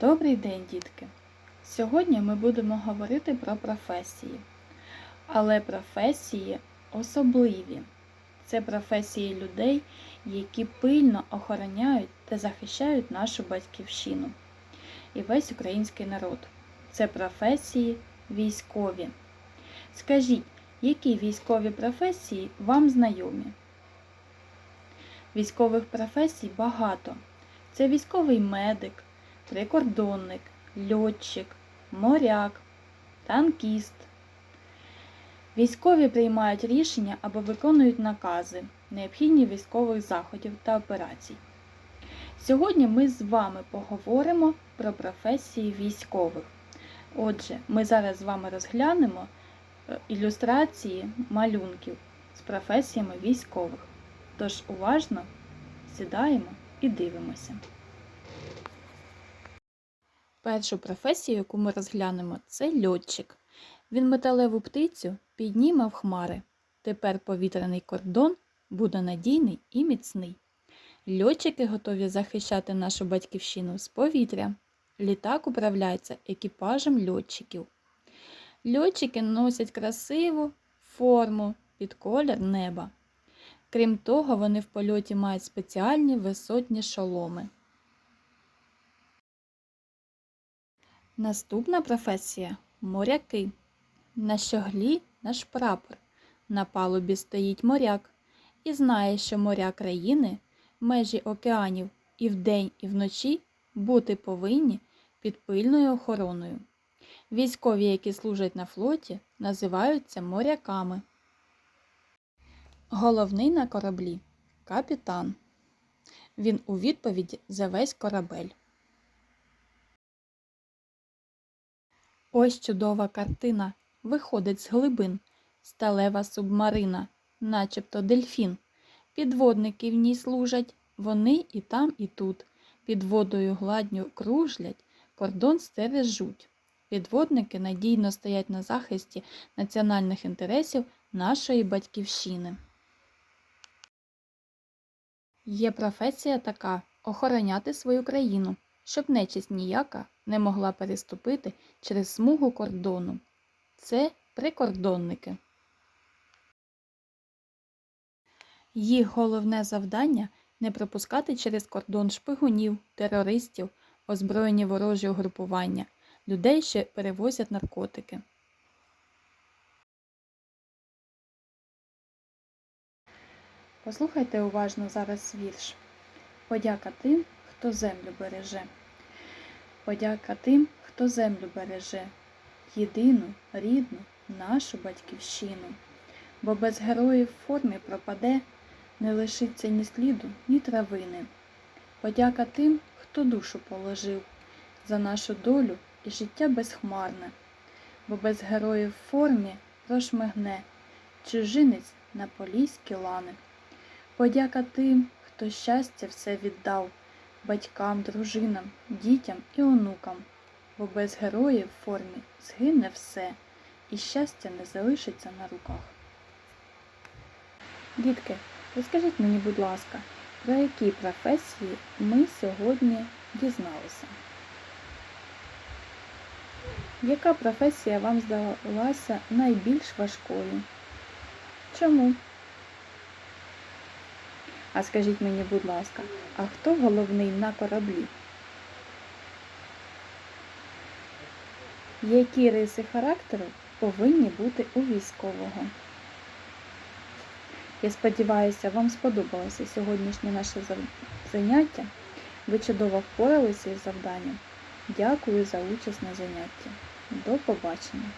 Добрий день, дітки! Сьогодні ми будемо говорити про професії. Але професії особливі. Це професії людей, які пильно охороняють та захищають нашу батьківщину і весь український народ. Це професії військові. Скажіть, які військові професії вам знайомі? Військових професій багато. Це військовий медик, прикордонник, льотчик, моряк, танкіст. Військові приймають рішення або виконують накази, необхідні військових заходів та операцій. Сьогодні ми з вами поговоримо про професії військових. Отже, ми зараз з вами розглянемо е, ілюстрації малюнків з професіями військових. Тож уважно сідаємо і дивимося. Першу професію, яку ми розглянемо, це льотчик. Він металеву птицю підніме в хмари. Тепер повітряний кордон буде надійний і міцний. Льотчики готові захищати нашу батьківщину з повітря. Літак управляється екіпажем льотчиків. Льотчики носять красиву форму під колір неба. Крім того, вони в польоті мають спеціальні висотні шоломи. Наступна професія моряки. На щоглі наш прапор. На палубі стоїть моряк і знає, що моря країни, межі океанів і вдень, і вночі бути повинні під пильною охороною. Військові, які служать на флоті, називаються моряками. Головний на кораблі капітан. Він у відповіді за весь корабель. Ось чудова картина. Виходить з глибин. Сталева субмарина, начебто дельфін. Підводники в ній служать, вони і там, і тут. Під водою гладню кружлять, кордон стережуть. Підводники надійно стоять на захисті національних інтересів нашої батьківщини. Є професія така охороняти свою країну, щоб нечисть ніяка не могла переступити через смугу кордону. Це прикордонники. Їх головне завдання не пропускати через кордон шпигунів, терористів, озброєні ворожі угрупування, людей, що перевозять наркотики. Послухайте уважно зараз вірш. Подяка тим, хто землю береже. Подяка тим, хто землю береже, єдину, рідну, нашу батьківщину. Бо без героїв в формі пропаде, не лишиться ні сліду, ні травини. Подяка тим, хто душу положив за нашу долю і життя безхмарне, бо без героїв в формі прошмигне чужинець на поліські лани. Подяка тим, хто щастя все віддав батькам, дружинам, дітям і онукам, бо без героїв в формі згине все, і щастя не залишиться на руках. Дітки, розкажіть мені, будь ласка, про які професії ми сьогодні дізналися? Яка професія вам здалася найбільш важкою? Чому? А скажіть мені, будь ласка, а хто головний на кораблі? Які риси характеру повинні бути у військового? Я сподіваюся, вам сподобалося сьогоднішнє наше заняття. Ви чудово впоралися із завданням. Дякую за участь на занятті. До побачення!